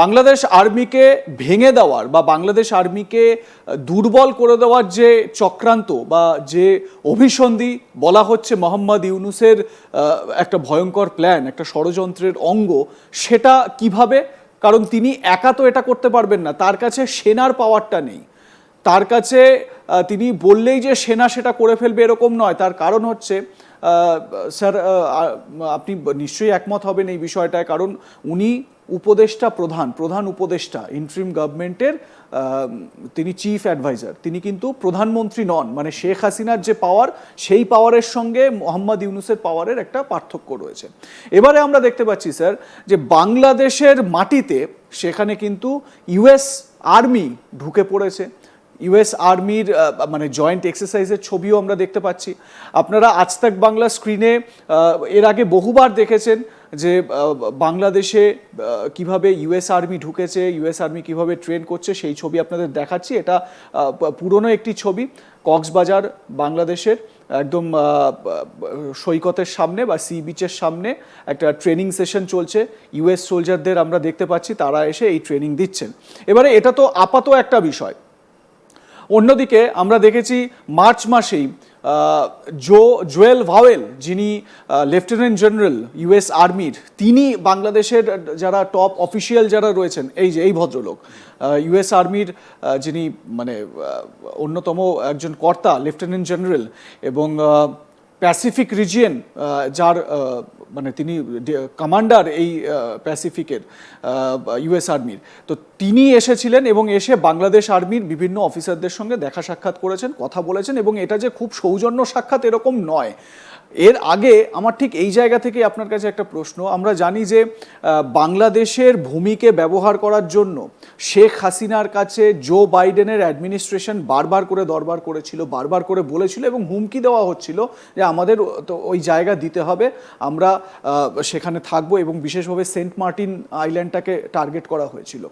বাংলাদেশ আর্মিকে ভেঙে দেওয়ার বা বাংলাদেশ আর্মিকে দুর্বল করে দেওয়ার যে চক্রান্ত বা যে অভিসন্ধি বলা হচ্ছে মোহাম্মদ ইউনুসের একটা ভয়ঙ্কর প্ল্যান একটা ষড়যন্ত্রের অঙ্গ, সেটা কীভাবে? কারণ তিনি একা তো এটা করতে পারবেন না, তার কাছে সেনার পাওয়ারটা নেই। তার কাছে তিনি বললেই যে সেনা সেটা করে ফেলবে এরকম নয়, তার কারণ হচ্ছে স্যার আপনি নিশ্চয়ই একমত হবেন এই বিষয়টায়, কারণ উনি উপদেষ্টা প্রধান প্রধান উপদেষ্টা ইন্ট্রিম গভর্নমেন্টের তিনি চিফ অ্যাডভাইজার তিনি কিন্তু প্রধানমন্ত্রী নন মানে শেখ হাসিনার যে পাওয়ার সেই পাওয়ারের সঙ্গে মোহাম্মদ ইউনুসের পাওয়ারের একটা পার্থক্য রয়েছে। এবারে আমরা দেখতে পাচ্ছি স্যার যে বাংলাদেশের মাটিতে সেখানে কিন্তু ইউএস আর্মি ঢুকে পড়েছে। ইউএস আর্মির মানে জয়েন্ট এক্সারসাইজের ছবিও আমরা দেখতে পাচ্ছি। আপনারা আজ তাক বাংলা স্ক্রিনে এর আগে বহুবার দেখেছেন যে বাংলাদেশে কীভাবে ইউএস আর্মি ঢুকেছে ইউএস আর্মি কীভাবে ট্রেন করছে, সেই ছবি আপনাদের দেখাচ্ছি। এটা পুরনো একটি ছবি, কক্সবাজার, বাংলাদেশের, একদম সৈকতের সামনে বা সি বিচের সামনে একটা ট্রেনিং সেশন চলছে। ইউএস সোলজারদের আমরা দেখতে পাচ্ছি, তারা এসে এই ট্রেনিং দিচ্ছেন। এবারে এটা তো আপাত একটা বিষয়। অন্যদিকে আমরা দেখেছি, মার্চ মাসেই জো জোয়েল ভাওয়েল, যিনি লেফটেন্যান্ট জেনারেল ইউএস আর্মির তিনি বাংলাদেশের যারা টপ অফিসিয়াল যারা রয়েছেন, এই যে, এই ভদ্রলোক ইউএস আর্মির যিনি মানে অন্যতম একজন কর্তা লেফটেন্যান্ট জেনারেল এবং প্যাসিফিক রিজিয়ন যার মানে তিনি কমান্ডার এই প্যাসিফিকের ইউএস আর্মির তো তিনি এসেছিলেন এবং এসে বাংলাদেশ আর্মির বিভিন্ন অফিসারদের সঙ্গে দেখা সাক্ষাৎ করেছেন, কথা বলেছেন এবং এটা যে খুব সৌজন্য সাক্ষাৎ এরকম নয়। এর আগে আমার ঠিক এই জায়গা থেকে আপনার কাছে একটা প্রশ্ন। আমরা জানি যে বাংলাদেশের ভূমিকে ব্যবহার করার জন্য শেখ হাসিনার কাছে জো বাইডেনের অ্যাডমিনিস্ট্রেশন বারবার করে দরবার করেছিল, বারবার করে বলেছিল এবং হুমকি দেওয়া হচ্ছিল যে আমাদের তো ওই জায়গা দিতে হবে। আমরা সেখানে থাকব এবং বিশেষভাবে সেন্ট মার্টিন আইল্যান্ডটাকে টার্গেট করা হয়েছিল।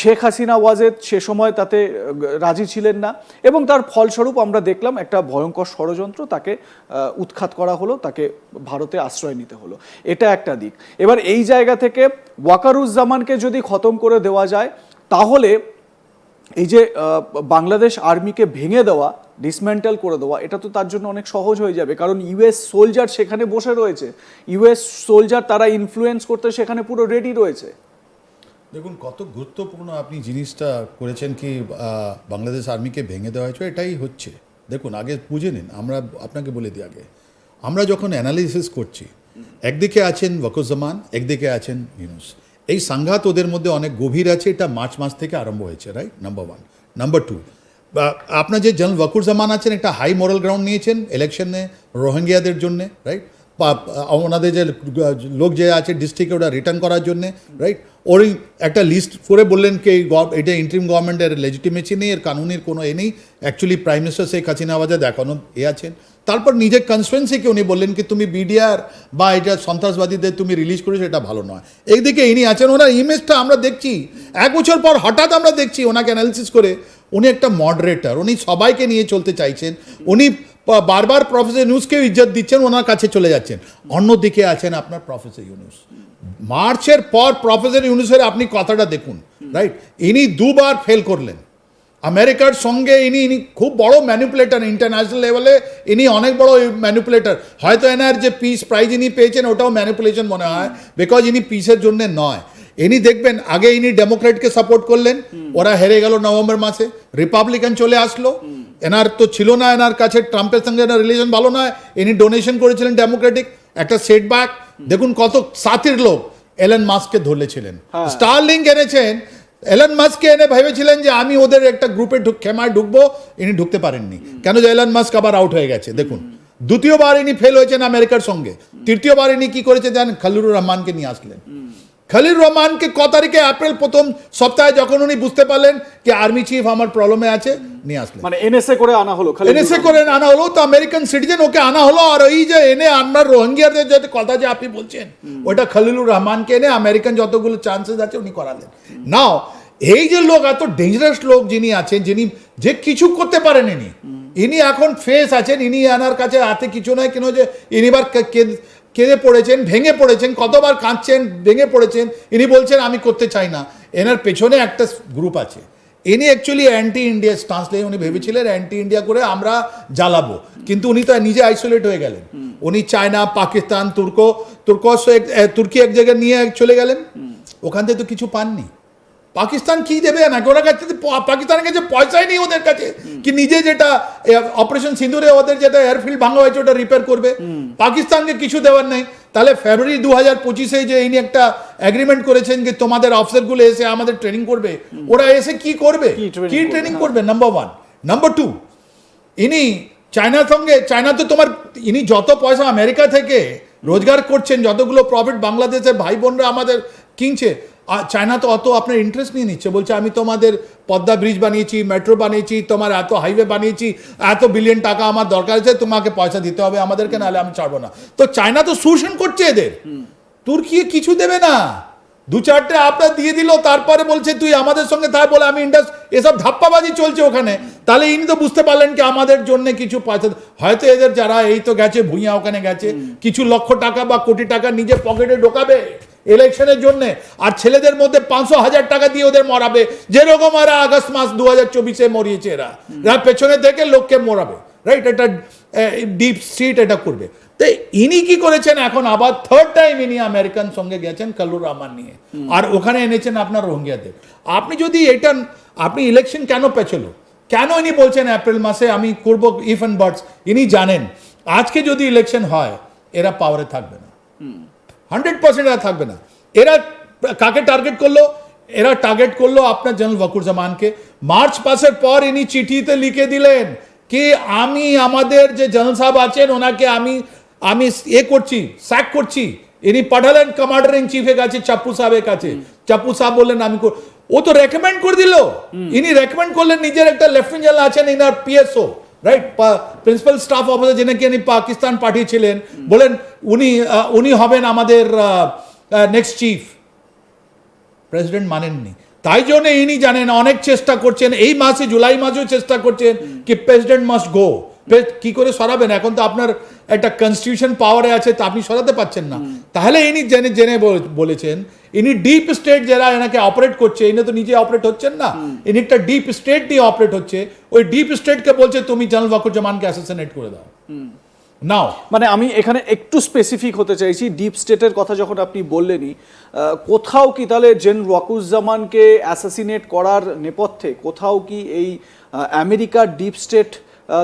শেখ হাসিনা, ওয়াজেদ সে সময় তাতে রাজি ছিলেন না এবং তার ফলস্বরূপ আমরা দেখলাম একটা ভয়ঙ্কর ষড়যন্ত্র তাকে উৎখাত করা হলো, তাকে ভারতে আশ্রয় নিতে হলো। এটা একটা দিক। এবার এই জায়গা থেকে ওয়াকারুজ্জামানকে যদি খতম করে দেওয়া যায়, তাহলে এই যে বাংলাদেশ আর্মিকে ভেঙে দেওয়া ডিসমেন্টাল করে দেওয়া, এটা তো তার জন্য অনেক সহজ হয়ে যাবে। কারণ ইউএস সোলজার সেখানে বসে রয়েছে। ইউএস সোলজার তারা ইনফ্লুয়েন্স করতে সেখানে পুরো রেডি রয়েছে। দেখুন, কত গুরুত্বপূর্ণ আপনি জিনিসটা করেছেন কি বাংলাদেশ আর্মিকে ভেঙে দেওয়া হয়েছে, এটাই হচ্ছে। দেখুন, আগে বুঝে নিন, আমরা আপনাকে বলে দিই আগে। আমরা যখন অ্যানালিসিস করছি, একদিকে আছেন ওয়াকুজ্জামান, একদিকে আছেন ইউনুস। এই সংঘাত ওদের মধ্যে অনেক গভীর আছে, এটা মার্চ মাস থেকে আরম্ভ হয়েছে right number one number two আপনার যে জেনারেল ওয়াকুরজামান আছেন, একটা হাই মোরাল গ্রাউন্ড নিয়েছেন ইলেকশনে রোহিঙ্গিয়াদের জন্যে রাইট ওনাদের যে লোক যে আছে ডিস্ট্রিক্টে ওটা রিটার্ন করার জন্যে রাইট ওর একটা লিস্ট করে বললেন কি এটা ইন্ট্রিম গভর্নমেন্টের লেজিটিমেসি নেই, এর কানুনের কোনো এ নেই। Actually prime minister Sheikh Hasina আওয়াজে দেখানো এ আছেন। তারপর নিজের কনস্টিটুয়েন্সিকে উনি বললেন কি, তুমি বিডিআর বা এটা সন্ত্রাসবাদীদের তুমি রিলিজ করেছ, এটা ভালো নয়। এইদিকে ইনি আছেন, ওনার ইমেজটা আমরা দেখছি। এক বছর পর হঠাৎ আমরা দেখছি ওনাকে অ্যানালিসিস করে উনি একটা মডারেটর উনি সবাইকে নিয়ে চলতে চাইছেন। উনি বারবার প্রফেসর ইউনুসকেও ইজ্জত দিচ্ছেন, ওনার কাছে চলে যাচ্ছেন। অন্যদিকে আছেন আপনার প্রফেসর ইউনুস। মার্চের পর প্রফেসর ইউনুসের আপনি কথাটা দেখুন রাইট ইনি দুবার ফেল করলেন। আমেরিকার সঙ্গে ইনি ইনি খুব বড় ম্যানিপুলেটর ইন্টারন্যাশনাল লেভেলে ইনি অনেক বড় ম্যানিপুলেটর হয়তো এনার যে পিস প্রাইজ ইনি পেয়েছেন, ওটাও ম্যানিপুলেশন মনে হয় বিকজ ইনি পিসের জন্য নয়। ইনি দেখবেন, আগে ইনি ডেমোক্রেটকে সাপোর্ট করলেন, ওরা হেরে গেল নভেম্বর মাসে রিপাবলিকান চলে আসলো এনার তো ছিল না এনার কাছে ট্রাম্পের সঙ্গে এনার রিলেশন ভালো নয় ইনি ডোনেশন করেছিলেন ডেমোক্রেটিক একটা সেটব্যাক দেখুন কত সাথীর লোক এলেন মাস্ককে ধরেছিলেন স্টারলিংক এনেছেন এলন মাস্ককে এনে ভেবেছিলেন যে আমি ওদের একটা গ্রুপে ঢুক খেমায় ঢুকবো ইনি ঢুকতে পারেননি। কেন যে এলন মাস্ক আবার আউট হয়ে গেছে দেখুন। দ্বিতীয়বার ইনি ফেল হয়েছেন আমেরিকার সঙ্গে। তৃতীয়বার ইনি কি করেছে জানেন? খালিলুর রহমানকে নিয়ে আসলেন। খালিল রহমানকে ক তারিখে এপ্রিল প্রথম সপ্তাহে যখন উনি বুঝতে পারলেন যে আর্মি চিফ আমার প্রবলেমে আছে নিয়ে আসলেন। মানে এনএসএ করে আনা হলো এনএসএ করে আনা হলো তো আমেরিকান সিটিজেন ওকে আনা হলো আর এই যে এনে আপনার রোহিঙ্গিয়াদের যে কথা যে আপনি বলছেন ওটা খালিলুর রহমানকে এনে আমেরিকান যতগুলো চান্সেস আছে উনি করালেন। নাও এই যে লোক এত ডেঞ্জারাস লোক যিনি আছেন যিনি যে কিছু করতে পারেন ইনি ইনি এখন ফেস আছেন ইনি আনার কাছে হাতে কিছু নয় কেন যে ইনিবার কেঁদে পড়েছেন ভেঙে পড়েছেন কতবার কাঁদছেন ভেঙে পড়েছেন ইনি বলছেন আমি করতে চাই না। এনার পেছনে একটা গ্রুপ আছে। ইনি অ্যাকচুয়ালি অ্যান্টি ইন্ডিয়া স্টান্স নিয়ে উনি ভেবেছিলেন অ্যান্টি ইন্ডিয়া করে আমরা জ্বালাবো। কিন্তু উনি তো নিজে আইসোলেট হয়ে গেলেন। উনি চায়না পাকিস্তান তুর্ক তুর্কস তুর্কি এক জায়গায় নিয়ে চলে গেলেন। ওখান থেকে তো কিছু পাননি। পাকিস্তান কি দেবে? না ওরা কাছে পাকিস্তানের কাছে পয়সাই নেই ওদের কাছে। কি নিজে যেটা অপারেশন সিন্দুরে ওদের যেটা এয়ারফিল্ড ভাঙা হয়েছে ওটা রিপেয়ার করবে। পাকিস্তানকে কিছু দেওয়ার নেই। তাহলে ফেব্রুয়ারি দু হাজার পঁচিশে যে ইনি একটা অ্যাগ্রিমেন্ট করেছেন যে তোমাদের অফিসারগুলো এসে আমাদের ট্রেনিং করবে ওরা এসে কি করবে? কি ট্রেনিং। করবে? নাম্বার ওয়ান নাম্বার টু ইনি চায়নার সঙ্গে চায়না তো তোমার ইনি যত পয়সা আমেরিকা থেকে রোজগার করছেন যতগুলো প্রফিট বাংলাদেশের ভাই বোনরা আমাদের কিনছে চায়না তো অত আপনার ইন্টারেস্ট নিয়ে নিচ্ছে। বলছে আমি তোমাদের পদ্মা ব্রিজ বানিয়েছি মেট্রো বানিয়েছি তোমার এত হাইওয়ে বানিয়েছি এত বিলিয়ন টাকা আমার দরকার আছে তোমাকে পয়সা দিতে হবে আমাদেরকে নাহলে আমি ছাড়বো না। তো চায়না তো শোষণ করছে এদের। তুর্কি কিছু দেবে না। দু চারটে আপনার দিয়ে দিল তারপরে বলছে তুই আমাদের সঙ্গে তাই বলে আমি ইন্ডাস এসব ধাপ্পাবাজি চলছে ওখানে। তাহলে ইনি তো বুঝতে পারলেন কি আমাদের জন্য কিছু পয়সা হয়তো এদের যারা এই তো গেছে ভুঁইয়া ওখানে গেছে কিছু লক্ষ টাকা বা কোটি টাকা নিজের পকেটে ঢোকাবে। ইলেকশনের জন্য। আর ছেলেদের মধ্যে পাঁচশো হাজার টাকা দিয়ে ওদের মরাবে। যেরকম এরা আগস্ট মাস দু হাজার চব্বিশে মরিয়েছে এরা। এরা পেছনে থেকে লোককে মরাবে। রাইট এটা ডিপ স্ট্রিট এটা করবে। তো ইনি কি করেছেন? এখন আবার থার্ড টাইম ইনি আমেরিকান সঙ্গে গেছেন কালুর রহমান নিয়ে। আর ওখানে এনেছেন আপনার রোহিঙ্গাদের। আপনি যদি এটা আপনি ইলেকশন কেন পেছলো? কেন ইনি বলছেন এপ্রিল মাসে আমি করব ইফ অ্যান্ড বার্ডস ইনি জানেন। আজকে যদি ইলেকশন হয় এরা পাওয়ারে থাকবে না। হান্ড্রেড পার্সেন্ট এরা থাকবে না। এরা কাকে টার্গেট করল? এরা টার্গেট করল আপনার জেনারেল ওয়াকুর জামানকে। মার্চ পাসের পর ইনি চিঠিতে লিখে দিলেন কি আমি আমাদের যে জেনারেল সাহেব আছেন ওনাকে আমি আমি এ করছি স্যাক করছি। ইনি পাঠালেন কমান্ডার ইন চিফের কাছে চাপ্পু সাহেবের কাছে। চাপ্পু সাহেব বললেন আমি ও তো রেকমেন্ড করে দিল। ইনি রেকমেন্ড করলেন নিজের একটা লেফটেন্যান্ট জেনারেল আছেন inner PSO right principal staff officer যিনি উনি পাকিস্তান পাঠিয়েছিলেন বলেন উনি উনি হবেন আমাদের নেক্সট চিফ প্রেসিডেন্ট মানেননি তাই জন্য ইনি জানেন অনেক চেষ্টা করছেন এই মাসে জুলাই মাসেও চেষ্টা করছেন কি প্রেসিডেন্ট মাস্ট গো কি করে সরাবেন এখন তো আপনার একটা কনস্টিটিউশন পাওয়ারে আছে তা আপনি সরাতে পারছেন না। তাহলে ইনি জেনে জেনে বল- বলেছেন ইনি ডিপ স্টেট যারা এনাকে অপারেট করছে ইনি তো নিজে অপারেট হচ্ছেন না। ইনি একটা ডিপ স্টেট নিয়ে অপারেট হচ্ছে ওই ডিপ স্টেটকে বলছে তুমি জেনারেল ওয়াকুজ্জামানকে অ্যাসোসিনেট করে দাও। নাও মানে আমি এখানে একটু স্পেসিফিক হতে চাইছি ডিপ স্টেটের কথা যখন আপনি বললেনই কোথাও কি তাহলে জেন ওয়াকুজ্জামানকে অ্যাসাসিনেট করার নেপথ্যে কোথাও কি এই আমেরিকার ডিপ স্টেট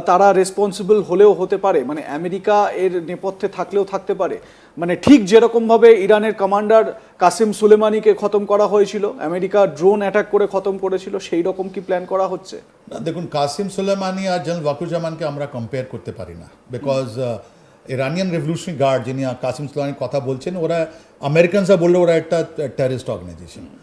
তারা রেসপন্সিবল হলেও হতে পারে। মানে আমেরিকা এর নেপথ্যে থাকলেও থাকতে পারে। মানে ঠিক যেরকমভাবে ইরানের কমান্ডার কাসিম সুলেমানিকে খতম করা হয়েছিল, আমেরিকা ড্রোন অ্যাটাক করে খতম করেছিল, সেই রকম কি প্ল্যান করা হচ্ছে? দেখুন, কাসিম সুলেমানি আর জেনারেল ওয়াকুজ্জামানকে আমরা কম্পেয়ার করতে পারি না। বিকজ ইরানিয়ান রেভলিউশনারি গার্ড যিনি কাসিম সুলেমানির কথা বলছেন, ওরা আমেরিকানসরা বললে ওরা একটা টেরিস্ট অর্গানাইজেশন